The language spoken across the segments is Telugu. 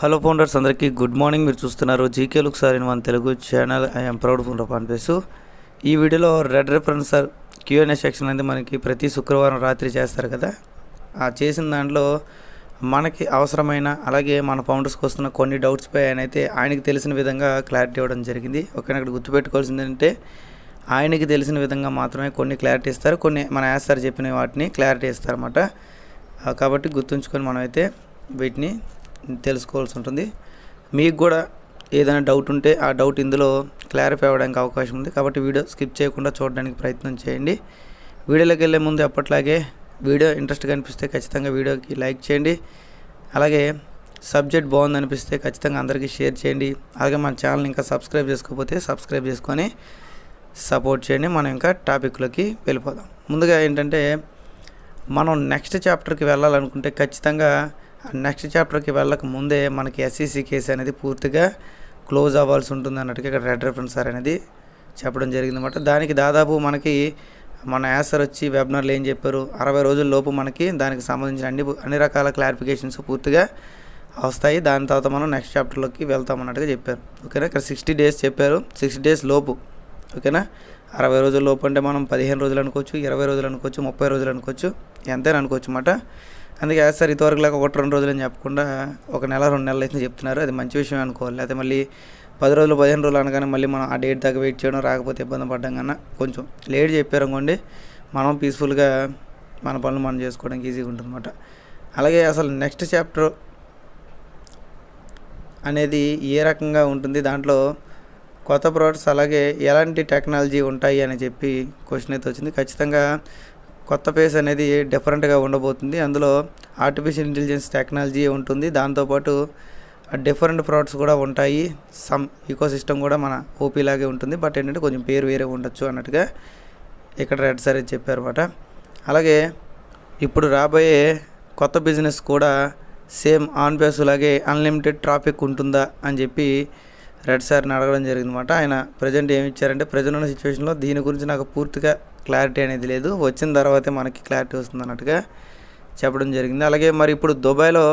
హలో ఫౌండర్స్ అందరికీ గుడ్ మార్నింగ్. మీరు చూస్తున్నారు GK look sir in one Telugu channel. I'm proud founder పనిపేసు ఈ వీడియోలో red reference sir QNA section అనేది మనకి ప్రతి శుక్రవారం రాత్రి చేస్తారు కదా. ఆ చేసిన దాంట్లో మనకి అవసరమైన అలాగే మన ఫౌండర్స్కి వస్తున్న కొన్ని డౌట్స్పై ఆయన అయితే ఆయనకి తెలిసిన విధంగా క్లారిటీ ఇవ్వడం జరిగింది. ఒకవేళ ఇక్కడ గుర్తుపెట్టుకోవాల్సింది ఏంటంటే ఆయనకి తెలిసిన విధంగా మాత్రమే కొన్ని క్లారిటీ ఇస్తారు. కొన్ని మన యాస్ సార్ చెప్పిన వాటిని క్లారిటీ ఇస్తారన్నమాట. కాబట్టి గుర్తుంచుకొని మనమైతే వీటిని తెలుసుకోవాల్సి ఉంటుంది. మీకు కూడా ఏదైనా డౌట్ ఉంటే ఆ డౌట్ ఇందులో క్లారిఫై అవ్వడానికి అవకాశం ఉంది. కాబట్టి వీడియో స్కిప్ చేయకుండా చూడడానికి ప్రయత్నం చేయండి. వీడియోలోకి వెళ్ళే ముందు ఎప్పట్లాగే వీడియో ఇంట్రెస్ట్గా అనిపిస్తే ఖచ్చితంగా వీడియోకి లైక్ చేయండి. అలాగే సబ్జెక్ట్ బాగుంది అనిపిస్తే ఖచ్చితంగా అందరికీ షేర్ చేయండి. అలాగే మన ఛానల్ ఇంకా సబ్స్క్రైబ్ చేసుకోకపోతే సబ్స్క్రైబ్ చేసుకొని సపోర్ట్ చేయండి. మనం ఇంకా టాపిక్లోకి వెళ్ళిపోదాం. ముందుగా ఏంటంటే మనం నెక్స్ట్ చాప్టర్కి వెళ్ళాలనుకుంటే ఖచ్చితంగా నెక్స్ట్ చాప్టర్కి వెళ్ళక ముందే మనకి ఎస్ఈసి కేసు అనేది పూర్తిగా క్లోజ్ అవ్వాల్సి ఉంటుంది అన్నట్టుగా ఇక్కడ రెడ్ రెఫరెన్స్ సార్ అనేది చెప్పడం జరిగిందన్నమాట. దానికి దాదాపు మనకి మన యాసర్ వచ్చి వెబినార్లు ఏం చెప్పారు? అరవై రోజుల లోపు మనకి దానికి సంబంధించిన అన్ని అన్ని రకాల క్లారిఫికేషన్స్ పూర్తిగా వస్తాయి. దాని తర్వాత మనం నెక్స్ట్ చాప్టర్లోకి వెళ్తాం అన్నట్టుగా చెప్పారు. ఓకేనా? ఇక్కడ సిక్స్టీ డేస్ చెప్పారు. సిక్స్టీ డేస్ లోపు. ఓకేనా? అరవై రోజుల లోపు అంటే మనం పదిహేను రోజులు అనుకోవచ్చు ఇరవై రోజులు అనుకోవచ్చు ముప్పై రోజులు అనుకోవచ్చు ఎంతైనా అనుకోవచ్చు అన్నమాట అందుకే సార్ ఇంతవరకు లాగా ఒకటి రెండు రోజులు అని చెప్పకుండా ఒక నెల రెండు నెలలు అయితే చెప్తున్నారు. అది మంచి విషయం అనుకోవాలి. లేకపోతే మళ్ళీ పది రోజులు పదిహేను రోజులు అనగానే మళ్ళీ మనం ఆ డేట్ దాకా వెయిట్ చేయడం రాకపోతే ఇబ్బంది పడ్డం కన్నా కొంచెం లేట్ చెప్పారు అనుకోండి మనం పీస్ఫుల్గా మన పనులు మనం చేసుకోవడానికి ఈజీగా ఉంటుందన్నమాట. అలాగే అసలు నెక్స్ట్ చాప్టర్ అనేది ఏ రకంగా ఉంటుంది? దాంట్లో కొత్త ప్రోడక్ట్స్ అలాగే ఎలాంటి టెక్నాలజీ ఉంటాయి అని చెప్పి క్వశ్చన్ అయితే వచ్చింది. ఖచ్చితంగా కొత్త ఫేస్ అనేది డిఫరెంట్గా ఉండబోతుంది. అందులో ఆర్టిఫిషియల్ ఇంటెలిజెన్స్ టెక్నాలజీ ఉంటుంది. దాంతోపాటు డిఫరెంట్ ప్రోడక్ట్స్ కూడా ఉంటాయి. సమ్ ఈకో సిస్టమ్ కూడా మన ఓపీ లాగే ఉంటుంది. బట్ ఏంటంటే కొంచెం పేరు వేరే ఉండొచ్చు అన్నట్టుగా ఇక్కడ రెడ్ సార్ చెప్పారు అనమాట అలాగే ఇప్పుడు రాబోయే కొత్త బిజినెస్ కూడా సేమ్ ఆన్ బేస్ లాగే అన్లిమిటెడ్ ట్రాఫిక్ ఉంటుందా అని చెప్పి రెడ్ సార్ని అడగడం జరిగిందన్నమాట. ఆయన ప్రజెంట్ ఏమి ఇచ్చారంటే ప్రజెంట్ ఉన్న సిచ్యువేషన్లో దీని గురించి నాకు పూర్తిగా క్లారిటీ అనేది లేదు. వచ్చిన తర్వాతే మనకి క్లారిటీ వస్తుంది అన్నట్టుగా చెప్పడం జరిగింది. అలాగే మరి ఇప్పుడు దుబాయ్లో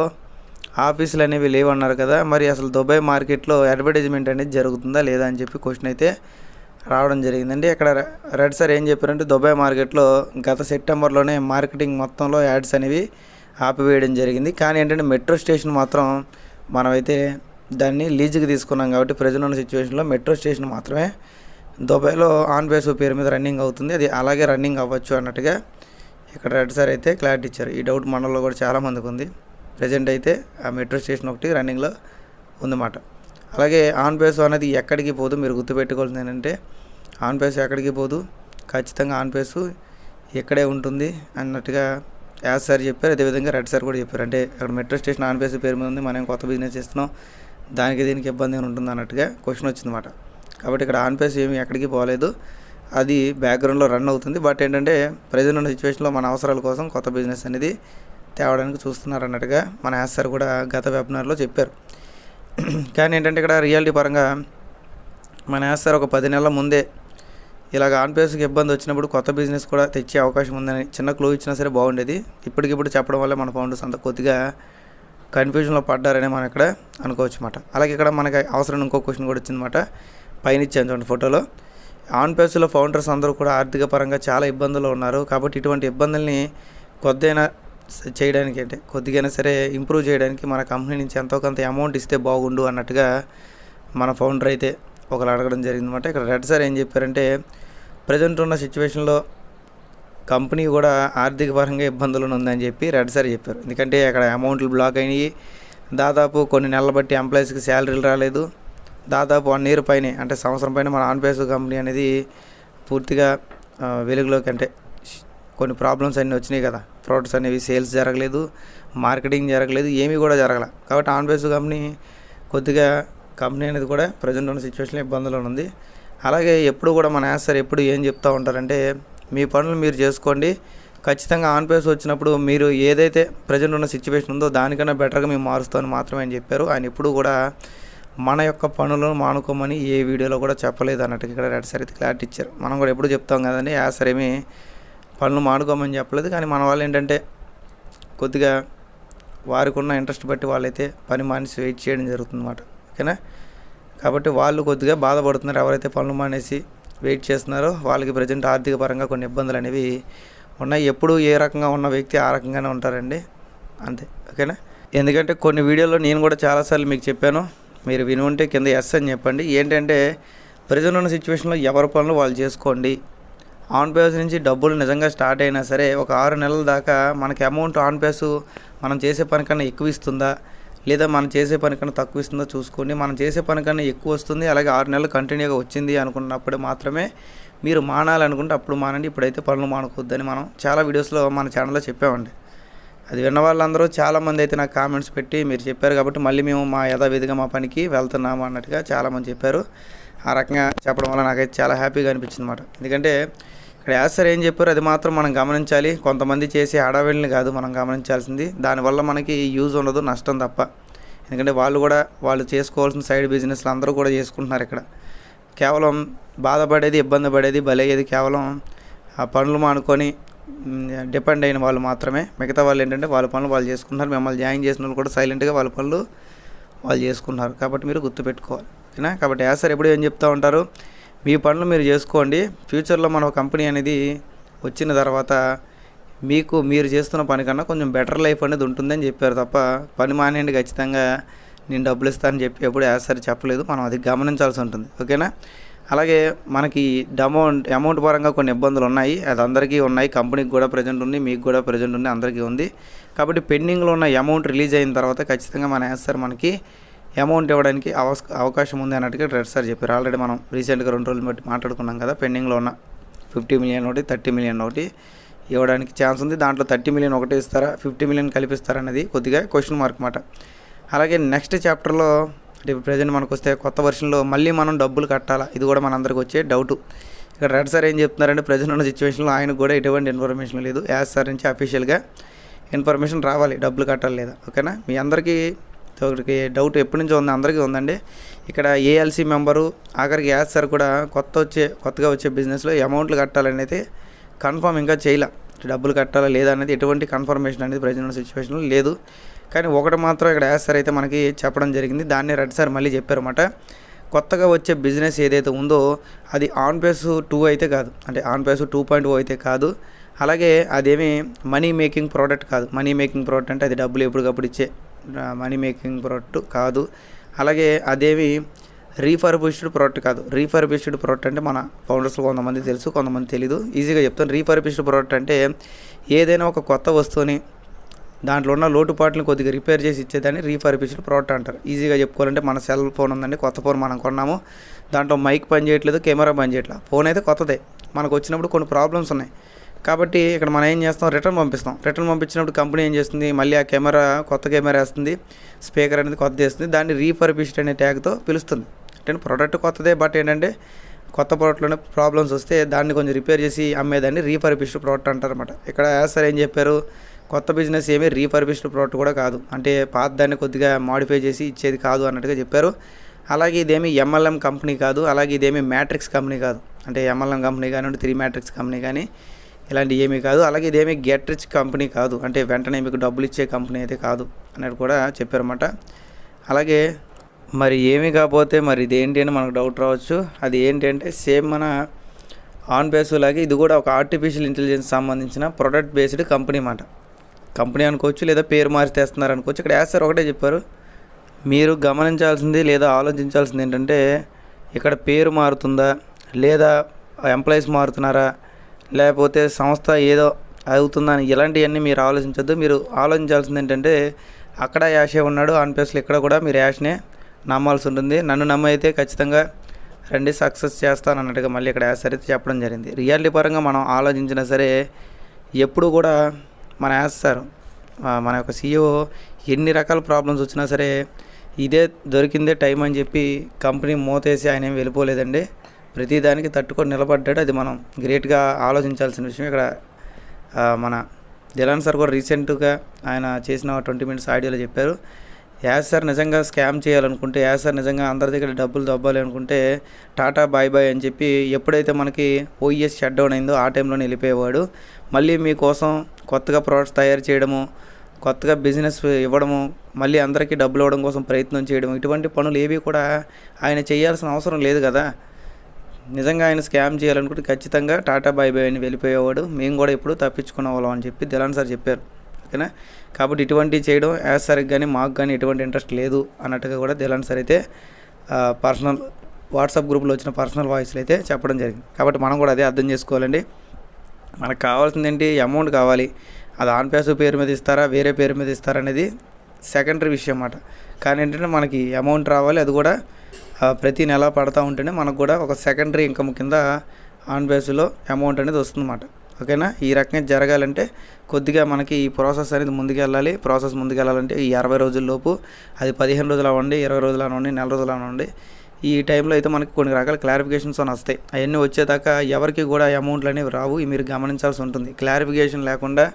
ఆఫీసులు అనేవి లేవన్నారు కదా మరి అసలు దుబాయ్ మార్కెట్లో అడ్వర్టైజ్మెంట్ అనేది జరుగుతుందా లేదా అని చెప్పి క్వశ్చన్ అయితే రావడం జరిగిందండి. ఇక్కడ రెడ్ సార్ ఏం చెప్పారంటే దుబాయ్ మార్కెట్లో గత సెప్టెంబర్లోనే మార్కెటింగ్ మొత్తంలో యాడ్స్ అనేవి ఆపివేయడం జరిగింది. కానీ ఏంటంటే మెట్రో స్టేషన్ మాత్రం మనమైతే దాన్ని లీజుకి తీసుకున్నాం కాబట్టి ప్రజలు ఉన్న సిచ్యువేషన్లో మెట్రో స్టేషన్ మాత్రమే దుబాయ్లో ఆన్ బేస్ పేరు మీద రన్నింగ్ అవుతుంది. అది అలాగే రన్నింగ్ అవ్వచ్చు అన్నట్టుగా ఇక్కడ రెడ్ సార్ అయితే క్లారిటీ ఇచ్చారు. ఈ డౌట్ మనలో కూడా చాలామందికి ఉంది. ప్రజెంట్ అయితే ఆ మెట్రో స్టేషన్ ఒకటి రన్నింగ్లో ఉందన్నమాట. అలాగే ఆన్ బేస్ అనేది ఎక్కడికి పోదు. మీరు గుర్తుపెట్టుకోవాల్సింది ఏంటంటే ఆన్ బేస్ ఎక్కడికి పోదు. ఖచ్చితంగా ఆన్ బేస్ ఇక్కడే ఉంటుంది అన్నట్టుగా యాజ్ సార్ చెప్పారు. అదేవిధంగా రెడ్ సార్ కూడా చెప్పారు. అంటే అక్కడ మెట్రో స్టేషన్ ఆన్ బేస్ పేరు మీద ఉంది. మనం కొత్త బిజినెస్ చేస్తున్నాం. దానికి దీనికి ఇబ్బంది ఉంటుంది అన్నట్టుగా క్వశ్చన్ వచ్చిందన్నమాట. కాబట్టి ఇక్కడ ఆన్ పేస్ ఏమి ఎక్కడికి పోలేదు. అది బ్యాక్గ్రౌండ్లో రన్ అవుతుంది. బట్ ఏంటంటే ప్రజెంట్ ఉన్న సిచ్యువేషన్లో మన అవసరాల కోసం కొత్త బిజినెస్ అనేది తేవడానికి చూస్తున్నారు అన్నట్టుగా మన యాస్ సార్ కూడా గత వెబినార్లో చెప్పారు. కానీ ఏంటంటే ఇక్కడ రియాలిటీ పరంగా మన యాస్ సార్ ఒక పది నెలల ముందే ఇలాగ ఆన్ పేస్కి ఇబ్బంది వచ్చినప్పుడు కొత్త బిజినెస్ కూడా తెచ్చే అవకాశం ఉందని చిన్న క్లూ ఇచ్చినా సరే బాగుండేది. ఇప్పటికిప్పుడు చెప్పడం వల్ల మన ఫౌండర్స్ అంత కొద్దిగా కన్ఫ్యూజన్లో పడ్డారని మనం ఇక్కడ అనుకోవచ్చు అనమాట అలాగే ఇక్కడ మనకి అవసరం ఇంకో క్వశ్చన్ కూడా వచ్చిందన్నమాట. పైన ఇచ్చాను చూడండి ఫోటోలో. ఆన్ పేస్లో ఫౌండర్స్ అందరూ కూడా ఆర్థిక పరంగా చాలా ఇబ్బందులు ఉన్నారు. కాబట్టి ఇటువంటి ఇబ్బందుల్ని కొద్దిగా చేయడానికి అంటే కొద్దిగైనా సరే ఇంప్రూవ్ చేయడానికి మన కంపెనీ నుంచి ఎంతో కొంత అమౌంట్ ఇస్తే బాగుండు అన్నట్టుగా మన ఫౌండర్ అయితే ఒకరు అడగడం జరిగిందన్నమాట. ఇక్కడ రెడ్ సార్ ఏం చెప్పారంటే ప్రజెంట్ ఉన్న సిచ్యువేషన్లో కంపెనీ కూడా ఆర్థిక పరంగా ఇబ్బందులు ఉందని చెప్పి రెడ్ సార్ చెప్పారు. ఎందుకంటే అక్కడ అమౌంట్లు బ్లాక్ అయినాయి. దాదాపు కొన్ని నెలల బట్టి ఎంప్లాయీస్కి శాలరీలు రాలేదు. దాదాపు వన్ ఇయర్ పైనే అంటే సంవత్సరం పైన మన ఆన్పేస్ కంపెనీ అనేది పూర్తిగా వెలుగులోకి అంటే కొన్ని ప్రాబ్లమ్స్ అన్నీ వచ్చినాయి కదా. ప్రోడక్ట్స్ అనేవి సేల్స్ జరగలేదు మార్కెటింగ్ జరగలేదు ఏమీ కూడా జరగల. కాబట్టి ఆన్బేస్ కంపెనీ కొద్దిగా కంపెనీ అనేది కూడా ప్రజెంట్ ఉన్న సిచ్యువేషన్లో ఇబ్బందులు ఉంది. అలాగే ఎప్పుడు కూడా మన యాన్సర్ ఎప్పుడు ఏం చెప్తూ ఉంటారంటే మీ పనులు మీరు చేసుకోండి. ఖచ్చితంగా ఆన్పేస్ వచ్చినప్పుడు మీరు ఏదైతే ప్రజెంట్ ఉన్న సిచ్యువేషన్ ఉందో దానికన్నా బెటర్గా మేము మారుస్తామని మాత్రమే అని చెప్పారు. ఆయన ఎప్పుడు కూడా మన యొక్క పనులను మానుకోమని ఏ వీడియోలో కూడా చెప్పలేదు అన్నట్టు ఇక్కడ రెడ్ సార్ అయితే క్లారిటీ ఇచ్చారు. మనం కూడా ఎప్పుడు చెప్తాం కదండి యా పనులు మానుకోమని చెప్పలేదు. కానీ మన వాళ్ళు ఏంటంటే కొద్దిగా వారికి ఉన్న ఇంట్రెస్ట్ బట్టి వాళ్ళైతే పని మానేసి వెయిట్ చేయడం జరుగుతుంది అన్నమాట ఓకేనా? కాబట్టి వాళ్ళు కొద్దిగా బాధపడుతున్నారు. ఎవరైతే పనులు మానేసి వెయిట్ చేస్తున్నారో వాళ్ళకి ప్రజెంట్ ఆర్థిక పరంగా కొన్ని ఇబ్బందులు అనేవి ఉన్నాయి. ఎప్పుడు ఏ రకంగా ఉన్న వ్యక్తి ఆ రకంగానే ఉంటారండి. అంతే. ఓకేనా? ఎందుకంటే కొన్ని వీడియోలో నేను కూడా చాలాసార్లు మీకు చెప్పాను. మీరు విని ఉంటే కింద ఎస్ అని చెప్పండి. ఏంటంటే ప్రజలు ఉన్న సిచ్యువేషన్లో ఎవరి పనులు వాళ్ళు చేసుకోండి. ఆన్ పేస్ నుంచి డబ్బులు నిజంగా స్టార్ట్ అయినా సరే ఒక ఆరు నెలల దాకా మనకి అమౌంట్ ఆన్ పేస్ మనం చేసే పని కన్నా ఎక్కువ ఇస్తుందా? లేదా మనం చేసే పని కన్నా తక్కువ ఇస్తుందో చూసుకోండి. మనం చేసే పని కన్నా ఎక్కువ వస్తుంది అలాగే ఆరు నెలలు కంటిన్యూగా వచ్చింది అనుకున్నప్పుడు మాత్రమే మీరు మానాలనుకుంటే అప్పుడు మానండి. ఇప్పుడైతే పనులు మానుకోవద్దని మనం చాలా వీడియోస్లో మన ఛానల్లో చెప్పామండి. అది విన్న వాళ్ళందరూ చాలామంది అయితే నాకు కామెంట్స్ పెట్టి మీరు చెప్పారు కాబట్టి మళ్ళీ మేము మా యథావిధిగా మా పనికి వెళ్తున్నాము అన్నట్టుగా చాలామంది చెప్పారు. ఆ రకంగా చెప్పడం వల్ల నాకైతే చాలా హ్యాపీగా అనిపించింది అనమాట ఎందుకంటే ఇక్కడ యాసర్ ఏం చెప్పారు అది మాత్రం మనం గమనించాలి. కొంతమంది చేసే హడావిడిని కాదు మనం గమనించాల్సింది. దానివల్ల మనకి యూజ్ ఉండదు నష్టం తప్ప. ఎందుకంటే వాళ్ళు కూడా వాళ్ళు చేసుకోవాల్సిన సైడ్ బిజినెస్లు అందరూ కూడా చేసుకుంటున్నారు ఇక్కడ. కేవలం బాధపడేది ఇబ్బంది పడేది బలయ్యేది కేవలం ఆ పనులు మానుకొని డిపెండ్ అయిన వాళ్ళు మాత్రమే. మిగతా వాళ్ళు ఏంటంటే వాళ్ళ పనులు వాళ్ళు చేసుకుంటున్నారు. మిమ్మల్ని జాయిన్ చేసిన వాళ్ళు కూడా సైలెంట్గా వాళ్ళ పనులు వాళ్ళు చేసుకున్నారు కాబట్టి మీరు గుర్తుపెట్టుకోవాలి ఓకేనా? కాబట్టి యాసర్ సార్ ఎప్పుడు ఏం చెప్తూ ఉంటారు? మీ పనులు మీరు చేసుకోండి. ఫ్యూచర్లో మన కంపెనీ అనేది వచ్చిన తర్వాత మీకు మీరు చేస్తున్న పని కన్నా కొంచెం బెటర్ లైఫ్ అనేది ఉంటుందని చెప్పారు తప్ప పని మానేయండి ఖచ్చితంగా. నేను డబ్బులు ఇస్తానని చెప్పి ఎప్పుడు యాజ్ చెప్పలేదు. మనం అది గమనించాల్సి ఉంటుంది. ఓకేనా? అలాగే మనకి అమౌంట్ అమౌంట్ పరంగా కొన్ని ఇబ్బందులు ఉన్నాయి. అది అందరికీ ఉన్నాయి. కంపెనీకి కూడా ప్రజెంట్ ఉంది. మీకు కూడా ప్రజెంట్ ఉంది. అందరికీ ఉంది. కాబట్టి పెండింగ్లో ఉన్న అమౌంట్ రిలీజ్ అయిన తర్వాత ఖచ్చితంగా మన సార్ మనకి అమౌంట్ ఇవ్వడానికి అవస్ అవకాశం ఉంది అన్నట్టుగా రెడ్ సార్ చెప్పారు. ఆల్రెడీ మనం రీసెంట్గా రెండు రోజులు బట్టి మాట్లాడుకున్నాం కదా పెండింగ్లో ఉన్న ఫిఫ్టీ మిలియన్ ఒకటి థర్టీ మిలియన్ ఒకటి ఇవ్వడానికి ఛాన్స్ ఉంది. దాంట్లో థర్టీ మిలియన్ ఒకటి ఇస్తారా ఫిఫ్టీ మిలియన్ కలిపిస్తారా అనేది కొద్దిగా క్వశ్చన్ మార్క్ మాట. అలాగే నెక్స్ట్ చాప్టర్లో అంటే ఇప్పుడు ప్రజెంట్ మనకు వస్తే కొత్త వర్షన్లో మళ్ళీ మనం డబ్బులు కట్టాలా? ఇది కూడా మనందరికి వచ్చే డౌట్. ఇక్కడ రెడ్ సార్ ఏం చెప్తున్నారంటే ప్రజెంట్ ఉన్న సిచ్యువేషన్లో ఆయనకు కూడా ఎటువంటి ఇన్ఫర్మేషన్ లేదు. యాజ్ సార్ నుంచి అఫీషియల్గా ఇన్ఫర్మేషన్ రావాలి డబ్బులు కట్టాలి లేదా. ఓకేనా? మీ అందరికీ ఒకరికి డౌట్ ఎప్పటి నుంచో ఉంది అందరికీ ఉందండి. ఇక్కడ ఏఎల్సీ మెంబరు ఆఖరికి యాజ్ సార్ కూడా కొత్త వచ్చే కొత్తగా వచ్చే బిజినెస్లో అమౌంట్లు కట్టాలని అయితే కన్ఫర్మ్ ఇంకా చేయలే. డబ్బులు కట్టాలా లేదా అనేది ఎటువంటి కన్ఫర్మేషన్ అనేది ప్రజెంట్ సిచ్యువేషన్లో లేదు. కానీ ఒకటి మాత్రం ఇక్కడ యాజ్ సార్ అయితే మనకి చెప్పడం జరిగింది. దాన్ని రెడ్ సార్ మళ్ళీ చెప్పారన్నమాట. కొత్తగా వచ్చే బిజినెస్ ఏదైతే ఉందో అది ఆన్ పేస్ టూ అయితే కాదు. అంటే on pace two point o అయితే కాదు. అలాగే అదేమి మనీ మేకింగ్ ప్రోడక్ట్ కాదు. మనీ మేకింగ్ ప్రోడక్ట్ అంటే అది డబ్బులు ఎప్పటికప్పుడు ఇచ్చే మనీ మేకింగ్ ప్రోడక్ట్ కాదు. అలాగే అదేమి రీఫర్బిష్డ్ ప్రోడక్ట్ కాదు. రీఫర్బిష్డ్ ప్రోడక్ట్ అంటే మన ఫౌండర్స్ కొంతమంది తెలుసు కొంతమంది తెలీదు. ఈజీగా చెప్తాను. రీఫర్బిష్డ్ ప్రోడక్ట్ అంటే ఏదైనా ఒక కొత్త వస్తువుని దాంట్లో ఉన్న లోటుపాట్లను కొద్దిగా రిపేర్ చేసి ఇచ్చేదాన్ని రీఫర్బిష్డ్ ప్రోడక్ట్ అంటారు. ఈజీగా చెప్పుకోవాలంటే మన సెల్ ఫోన్ ఉందండి కొత్త ఫోన్ మనం కొన్నాము. దాంట్లో మైక్ పని చేయట్లేదు కెమెరా పని చేయట్లేదు. ఫోన్ అయితే కొత్తదే. మనకు వచ్చినప్పుడు కొన్ని ప్రాబ్లమ్స్ ఉన్నాయి. కాబట్టి ఇక్కడ మనం ఏం చేస్తాం? రిటర్న్ పంపిస్తాం. రిటర్న్ పంపించినప్పుడు కంపెనీ ఏం చేస్తుంది? మళ్ళీ ఆ కెమెరా కొత్త కెమెరా వేస్తుంది. స్పీకర్ అనేది కొత్త చేస్తుంది. దాన్ని రీఫర్బిష్డ్ అనే ట్యాగ్తో పిలుస్తుంది. అంటే ప్రోడక్ట్ కొత్తదే బట్ ఏంటంటే కొత్త ప్రోడక్ట్లోనే ప్రాబ్లమ్స్ వస్తే దాన్ని కొంచెం రిపేర్ చేసి అమ్మేదాన్ని రీఫర్బిష్డ్ ప్రోడక్ట్ అంటారన్నమాట. ఇక్కడ యాసర్ ఏం చెప్పారు? కొత్త బిజినెస్ ఏమీ రీఫర్బిష్డ్ ప్రోడక్ట్ కూడా కాదు. అంటే పాత దాన్ని కొద్దిగా మాడిఫై చేసి ఇచ్చేది కాదు అన్నట్టుగా చెప్పారు. అలాగే ఇదేమి ఎంఎల్ఎం కంపెనీ కాదు అలాగే ఇదేమి మ్యాట్రిక్స్ కంపెనీ కాదు. అంటే ఎంఎల్ఎం కంపెనీ కానివ్వండి త్రీ మ్యాట్రిక్స్ కంపెనీ కానీ ఇలాంటి ఏమీ కాదు. అలాగే ఇదేమి గెట్ రిచ్ కంపెనీ కాదు. అంటే వెంటనే మీకు డబ్బులు ఇచ్చే కంపెనీ అయితే కాదు అన్నట్టు కూడా చెప్పారన్నమాట. అలాగే మరి ఏమీ కాకపోతే మరి ఇదేంటి అని మనకు డౌట్ రావచ్చు. అది ఏంటంటే సేమ్ మన ఆన్ బేస్ లాగే ఇది కూడా ఒక ఆర్టిఫిషియల్ ఇంటెలిజెన్స్ సంబంధించిన ప్రొడక్ట్ బేస్డ్ కంపెనీ అన్నమాట కంపెనీ అనుకోవచ్చు లేదా పేరు మార్చి తెస్తున్నారు అనుకోవచ్చు. ఇక్కడ యాసర్ ఒకటే చెప్పారు. మీరు గమనించాల్సింది లేదా ఆలోచించాల్సింది ఏంటంటే ఇక్కడ పేరు మారుతుందా లేదా ఎంప్లాయీస్ మారుతున్నారా లేకపోతే సంస్థ ఏదో అవుతుందని ఇలాంటివన్నీ మీరు ఆలోచించద్దు. మీరు ఆలోచించాల్సింది ఏంటంటే అక్కడ యాషే ఉన్నాడు ఆన్ ప్లేస్లో ఇక్కడ కూడా మీరు యాష్నే నమ్మాల్సి ఉంటుంది. నన్ను నమ్మైతే ఖచ్చితంగా రండి సక్సెస్ చేస్తాను అన్నట్టుగా మళ్ళీ ఇక్కడ యాస్ అయితే చెప్పడం జరిగింది. రియాలిటీ పరంగా మనం ఆలోచించినా సరే ఎప్పుడు కూడా మన యాస్ సార్ మన యొక్క సీఈఓ ఎన్ని రకాల ప్రాబ్లమ్స్ వచ్చినా సరే ఇదే దొరికిందే టైం అని చెప్పి కంపెనీ మూతేసి ఆయన ఏం వెళ్ళిపోలేదండి. ప్రతిదానికి తట్టుకొని నిలబడ్డాడు. అది మనం గ్రేట్గా ఆలోచించాల్సిన విషయం. ఇక్కడ మన దిలాన్ సార్ కూడా రీసెంట్గా ఆయన చేసిన ట్వంటీ మినిట్స్ ఆడియోలో చెప్పారు. యాజ్ సార్ నిజంగా స్కామ్ చేయాలనుకుంటే యాజ్ సార్ నిజంగా అందరి దగ్గర డబ్బులు దబ్బాలి అనుకుంటే టాటా బాయ్ బాయ్ అని చెప్పి ఎప్పుడైతే మనకి ఓఈఎస్ షట్ డౌన్ అయిందో ఆ టైంలోనే వెళ్ళిపోయేవాడు. మళ్ళీ మీకోసం కొత్తగా ప్రోడక్ట్స్ తయారు చేయడము కొత్తగా బిజినెస్ ఇవ్వడము మళ్ళీ అందరికీ డబ్బులు ఇవ్వడం కోసం ప్రయత్నం చేయడం ఇటువంటి పనులు ఏవి కూడా ఆయన చేయాల్సిన అవసరం లేదు కదా. నిజంగా ఆయన స్కామ్ చేయాలనుకుంటే ఖచ్చితంగా టాటా బై బై అని వెళ్ళిపోయేవాడు. మేము కూడా ఇప్పుడు తప్పించుకునే వాళ్ళం అని చెప్పి దిలాన్ సార్ చెప్పారు. ఓకేనా? కాబట్టి ఇటువంటివి చేయడం యాజ్ సార్కి కానీ మాకు కానీ ఎటువంటి ఇంట్రెస్ట్ లేదు అన్నట్టుగా కూడా దిలాన్ సార్ అయితే పర్సనల్ వాట్సాప్ గ్రూప్లో వచ్చిన పర్సనల్ వాయిస్లు అయితే చెప్పడం జరిగింది. కాబట్టి మనం కూడా అదే అర్థం చేసుకోవాలండి. మనకు కావాల్సింది ఏంటి? అమౌంట్ కావాలి. అది ఆన్ పేరు మీద ఇస్తారా? వేరే పేరు మీద ఇస్తారా అనేది సెకండరీ విషయం అన్నమాట. కానీ ఏంటంటే మనకి అమౌంట్ రావాలి. అది కూడా ప్రతి నెల పడతా ఉంటేనే మనకు కూడా ఒక సెకండరీ ఇన్కమ్ కింద ఆన్ బేస్లో అమౌంట్ అనేది వస్తుందన్నమాట. ఓకేనా ఈ రకంగా జరగాలంటే కొద్దిగా మనకి ఈ ప్రాసెస్ అనేది ముందుకెళ్ళాలి ప్రాసెస్ ముందుకెళ్ళాలంటే ఈ అరవై రోజుల్లోపు అది పదిహేను రోజులు అవ్వండి ఇరవై రోజులు అవ్వండి నెల రోజులు అవ్వండి ఈ టైంలో అయితే మనకి కొన్ని రకాల క్లారిఫికేషన్స్ అని వస్తాయి. అవన్నీ వచ్చేదాకా ఎవరికి కూడా అమౌంట్లు అనేవి రావు. మీరు గమనించాల్సి ఉంటుంది. క్లారిఫికేషన్ లేకుండా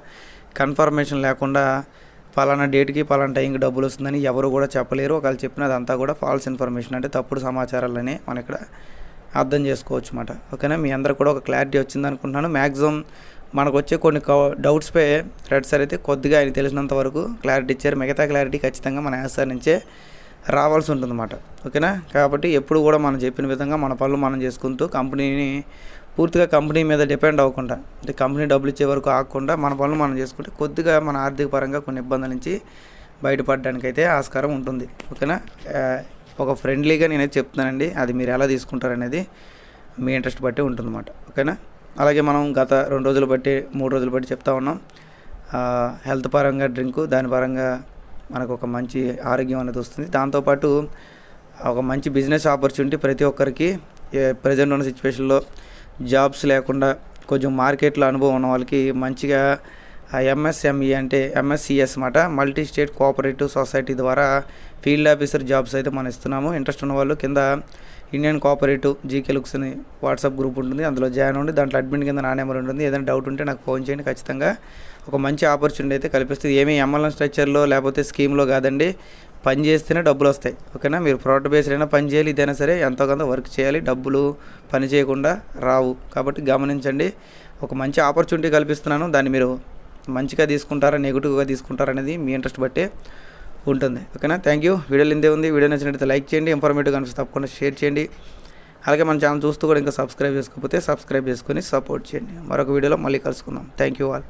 కన్ఫర్మేషన్ లేకుండా పలానా డేట్కి పలానా టైంకి డబ్బులు వస్తుందని ఎవరు కూడా చెప్పలేరు. ఒకవేళ చెప్పినది అంతా కూడా ఫాల్స్ ఇన్ఫర్మేషన్ అంటే తప్పుడు సమాచారాలని మన ఇక్కడ అర్థం చేసుకోవచ్చు అనమాట ఓకేనా? మీ అందరు కూడా ఒక క్లారిటీ వచ్చింది అనుకుంటున్నాను. మ్యాక్సిమం మనకు వచ్చే కొన్ని డౌట్స్పై రెడ్ సార్ అయితే కొద్దిగా ఆయన తెలిసినంత వరకు క్లారిటీ ఇచ్చారు. మిగతా క్లారిటీ ఖచ్చితంగా మన యాన్సర్ నుంచే రావాల్సి ఉంటుందన్నమాట. ఓకేనా? కాబట్టి ఎప్పుడు కూడా మనం చెప్పిన విధంగా మన పనులు మనం చేసుకుంటూ కంపెనీని పూర్తిగా కంపెనీ మీద డిపెండ్ అవ్వకుండా అంటే కంపెనీ డబ్బులు ఇచ్చే వరకు ఆగకుండా మన పనులు మనం చేసుకుంటే కొద్దిగా మన ఆర్థిక పరంగా కొన్ని ఇబ్బందుల నుంచి బయటపడడానికి అయితే ఆస్కారం ఉంటుంది. ఓకేనా? ఒక ఫ్రెండ్లీగా నేనైతే చెప్తున్నానండి. అది మీరు ఎలా తీసుకుంటారనేది మీ ఇంట్రెస్ట్ బట్టి ఉంటుందన్నమాట. ఓకేనా? అలాగే మనం గత రెండు రోజులు బట్టి మూడు రోజులు బట్టి చెప్తా ఉన్నాం. హెల్త్ పరంగా డ్రింకు దాని పరంగా మనకు ఒక మంచి ఆరోగ్యం అనేది వస్తుంది. దాంతోపాటు ఒక మంచి బిజినెస్ ఆపర్చునిటీ ప్రతి ఒక్కరికి ప్రజెంట్ ఉన్న సిచ్యువేషన్లో జాబ్స్ లేకుండా కొంచెం మార్కెట్లో అనుభవం ఉన్న వాళ్ళకి మంచిగా ఎంఎస్ఎంఈ అంటే ఎంఎస్సిఎస్ మాట మల్టీ స్టేట్ కోఆపరేటివ్ సొసైటీ ద్వారా ఫీల్డ్ ఆఫీసర్ జాబ్స్ అయితే మనం ఇస్తున్నాము. ఇంట్రెస్ట్ ఉన్న వాళ్ళు కింద ఇండియన్ కోఆపరేటివ్ జీకే లుక్స్ అని వాట్సాప్ గ్రూప్ ఉంటుంది. అందులో జాయిన్ అవ్వండి. దాంట్లో అడ్మిన్ కింద నా నెంబర్ ఉంటుంది. ఏదైనా డౌట్ ఉంటే నాకు ఫోన్ చేయండి. ఖచ్చితంగా ఒక మంచి ఆపర్చునిటీ అయితే కల్పిస్తుంది. ఏమీ ఎంఎల్ఎన్ స్ట్రక్చర్లో లేకపోతే స్కీమ్లో కాదండి. పని చేస్తేనే డబ్బులు వస్తాయి. ఓకేనా మీరు ప్రోడక్ట్ బేస్డ్ అయినా పని చేయాలి. ఇదైనా సరే ఎంతో కొంత వర్క్ చేయాలి. డబ్బులు పని చేయకుండా రావు. కాబట్టి గమనించండి. ఒక మంచి ఆపర్చునిటీ కల్పిస్తున్నాను. దాన్ని మీరు మంచిగా తీసుకుంటారా నెగిటివ్గా తీసుకుంటారా అనేది మీ ఇంట్రెస్ట్ బట్టే. ఉంటుంది. ఓకేనా? థ్యాంక్ యూ వీడియోలు ఇందే ఉంది. వీడియో నచ్చినట్లయితే లైక్ చేయండి. ఇన్ఫర్మేటివ్ కనిపిస్తే తప్పకుండా షేర్ చేయండి. అలాగే మన ఛానల్ చూస్తూ కూడా ఇంకా సబ్స్క్రైబ్ చేసుకోకపోతే సబ్స్క్రైబ్ చేసుకొని సపోర్ట్ చేయండి. మరొక వీడియోలో మళ్ళీ కలుసుకుందాం. Thank you all